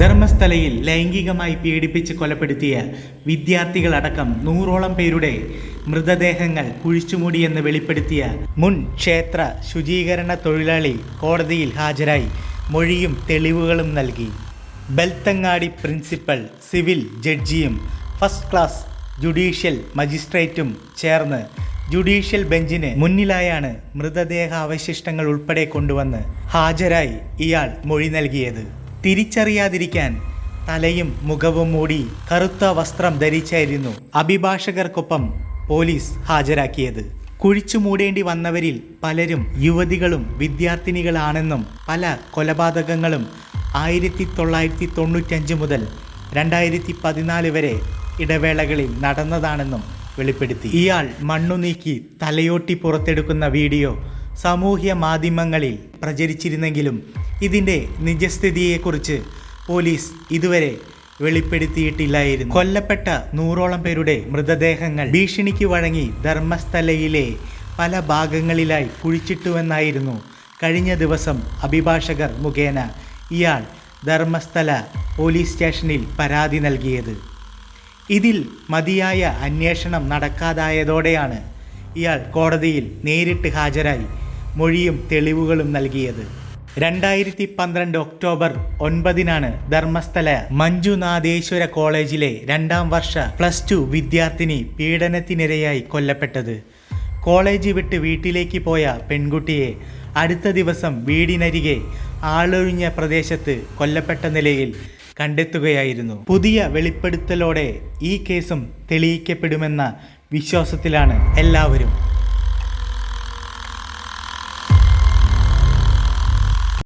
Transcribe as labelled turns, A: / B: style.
A: ധർമ്മസ്ഥലയിൽ ലൈംഗികമായി പീഡിപ്പിച്ച് കൊലപ്പെടുത്തിയ വിദ്യാർത്ഥികളടക്കം നൂറോളം പേരുടെ മൃതദേഹങ്ങൾ കുഴിച്ചുമൂടിയെന്ന് വെളിപ്പെടുത്തിയ മുൻ ക്ഷേത്ര ശുചീകരണ തൊഴിലാളി കോടതിയിൽ ഹാജരായി മൊഴിയും തെളിവുകളും നൽകി. ബെൽത്തങ്ങാടി പ്രിൻസിപ്പൽ സിവിൽ ജഡ്ജിയും ഫസ്റ്റ് ക്ലാസ് ജുഡീഷ്യൽ മജിസ്ട്രേറ്റും ചേർന്ന് ജുഡീഷ്യൽ ബെഞ്ചിന് മുന്നിലായാണ് മൃതദേഹാവശിഷ്ടങ്ങൾ ഉൾപ്പെടെ കൊണ്ടുവന്ന് ഹാജരായി ഇയാൾ മൊഴി നൽകിയത്. തിരിച്ചറിയാതിരിക്കാൻ തലയും മുഖവും മൂടി കറുത്ത വസ്ത്രം ധരിച്ചായിരുന്നു അഭിഭാഷകർക്കൊപ്പം പോലീസ് ഹാജരാക്കിയത്. കുഴിച്ചു മൂടേണ്ടി വന്നവരിൽ പലരും യുവതികളും വിദ്യാർത്ഥിനികളാണെന്നും പല കൊലപാതകങ്ങളും ആയിരത്തി തൊള്ളായിരത്തി തൊണ്ണൂറ്റഞ്ച് മുതൽ രണ്ടായിരത്തി പതിനാല് വരെ ഇടവേളകളിൽ നടന്നതാണെന്നും വെളിപ്പെടുത്തി. ഇയാൾ മണ്ണു നീക്കി തലയോട്ടി പുറത്തെടുക്കുന്ന വീഡിയോ സാമൂഹ്യ മാധ്യമങ്ങളിൽ പ്രചരിച്ചിരുന്നെങ്കിലും ഇതിന്റെ നിജസ്ഥിതിയെക്കുറിച്ച് പോലീസ് ഇതുവരെ വെളിപ്പെടുത്തിയിട്ടില്ലായിരുന്നു. കൊല്ലപ്പെട്ട നൂറോളം പേരുടെ മൃതദേഹങ്ങൾ ഭീഷണിക്ക് വഴങ്ങി ധർമ്മസ്ഥലയിലെ പല ഭാഗങ്ങളിലായി കുഴിച്ചിട്ടുവെന്നായിരുന്നു കഴിഞ്ഞ ദിവസം അഭിഭാഷകർ മുഖേന ഇയാൾ ധർമ്മസ്ഥല പോലീസ് സ്റ്റേഷനിൽ പരാതി നൽകിയത്. ഇതിൽ മതിയായ അന്വേഷണം നടക്കാതായതോടെയാണ് ഇയാൾ കോടതിയിൽ നേരിട്ട് ഹാജരായി. മൊഴിയും തെളിവുകളും നൽകിയത്. രണ്ടായിരത്തി പന്ത്രണ്ട് ഒക്ടോബർ ഒൻപതിനാണ് ധർമ്മസ്ഥല മഞ്ജുനാഥേശ്വര കോളേജിലെ രണ്ടാം വർഷ പ്ലസ് ടു വിദ്യാർത്ഥിനി പീഡനത്തിനിരയായി കൊല്ലപ്പെട്ടത്. കോളേജ് വിട്ട് വീട്ടിലേക്ക് പോയ പെൺകുട്ടിയെ അടുത്ത ദിവസം വീടിനരികെ ആളൊഴിഞ്ഞ പ്രദേശത്ത് കൊല്ലപ്പെട്ട നിലയിൽ കണ്ടെത്തുകയായിരുന്നു. പുതിയ വെളിപ്പെടുത്തലോടെ ഈ കേസും തെളിയിക്കപ്പെടുമെന്ന വിശ്വാസത്തിലാണ് എല്ലാവരും.